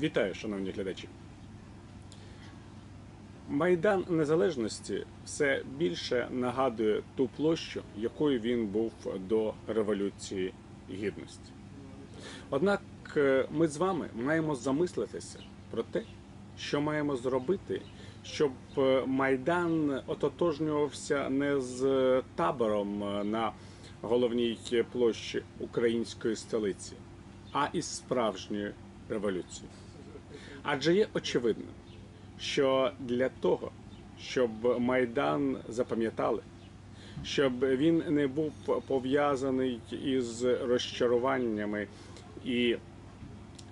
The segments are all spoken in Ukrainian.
Вітаю, шановні глядачі. Майдан Незалежності все більше нагадує ту площу, якою він був до Революції Гідності. Однак е, ми з вами маємо замислитися про те, що маємо зробити, щоб е, Майдан ототожнювався не з табором е, на головній площі української столиці, а із справжньою революцією. Адже є очевидним, що для того, щоб Майдан запам'ятали, щоб він не був пов'язаний із розчаруваннями і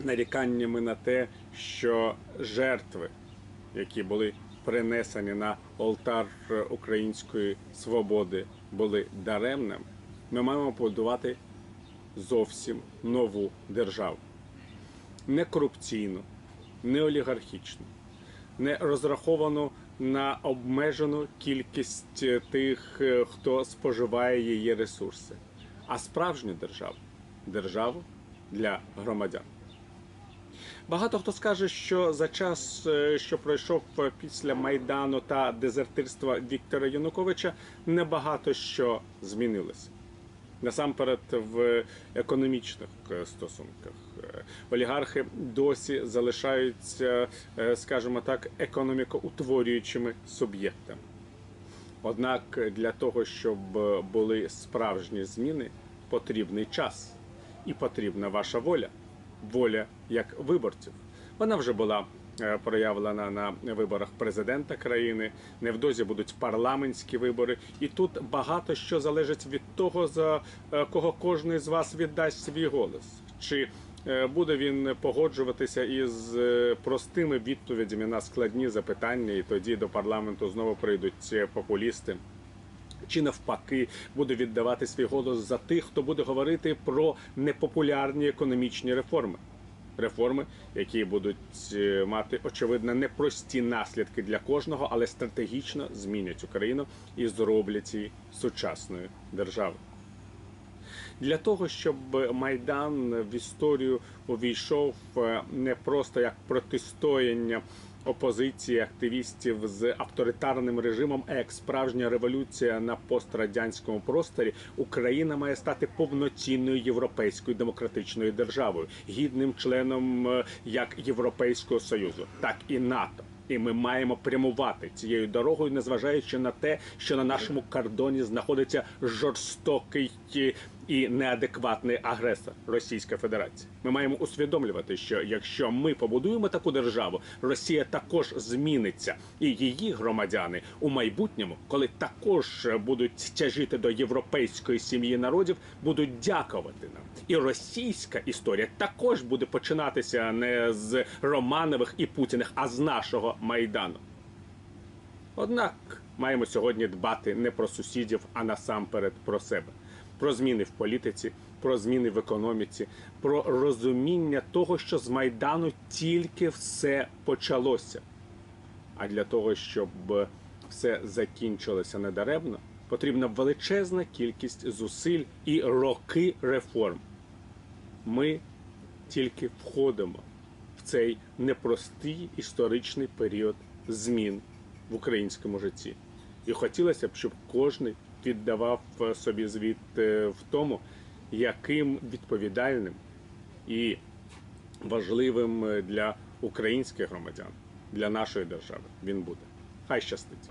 наріканнями на те, що жертви, які були принесені на олтар української свободи, були даремними, ми маємо побудувати зовсім нову державу. Не корупційну, не олігархічну, не розраховану на обмежену кількість тих, е, хто споживає її ресурси, а справжню державу державу для громадян. Багато хто скаже, що за час, е, що пройшов після майдану та дезертирства Віктора Януковича, небагато що змінилося. Насамперед в економічних е, стосунках Е, олігархи досі залишаються, скажімо так, економікоутворюючими суб'єктами. Однак для того, щоб були справжні зміни, потрібний час і потрібна ваша воля, воля як виборців. Вона вже була е, проявлена на виборах президента країни. Невдовзі будуть парламентські вибори, і тут багато що залежить від того, за е, кого кожен з вас віддасть свій голос. Чи е, буде він погоджуватися із простими відповідями на складні запитання, і тоді до парламенту знову прийдуть е, популісти. Чи навпаки буде віддавати свій голос за тих, хто буде говорити про непопулярні економічні реформи, реформи, які будуть е, мати очевидно непрості наслідки для кожного, але стратегічно змінять Україну і зроблять її сучасною державою. Для того щоб майдан в історію увійшов е, не просто як протистояння опозиції активістів з авторитарним режимом, а як справжня революція на пострадянському просторі, Україна має стати повноцінною європейською демократичною державою, гідним членом е, як Європейського союзу, так і НАТО. І ми маємо прямувати цією дорогою, незважаючи на те, що на нашому кордоні знаходиться жорстокий і неадекватний агресор Російська Федерація. Ми маємо усвідомлювати, що якщо ми побудуємо таку державу, Росія також зміниться, і її громадяни у майбутньому, коли також будуть тяжити до європейської сім'ї народів, будуть дякувати нам. І російська історія також буде починатися не з Романових і Путіних, а з нашого майдану. Однак маємо сьогодні дбати не про сусідів, а насамперед про себе, про зміни в політиці, про зміни в економіці, про розуміння того, що з майдану тільки все почалося. А для того, щоб все закінчилося недаремно, потрібна величезна кількість зусиль і роки реформ. Ми тільки входимо в цей непростий історичний період змін в українському житті. І хотілося б, щоб кожен віддавав е, собі звіт е, в тому, яким відповідальним і важливим е, для українських громадян, для нашої держави він буде. Хай щастить.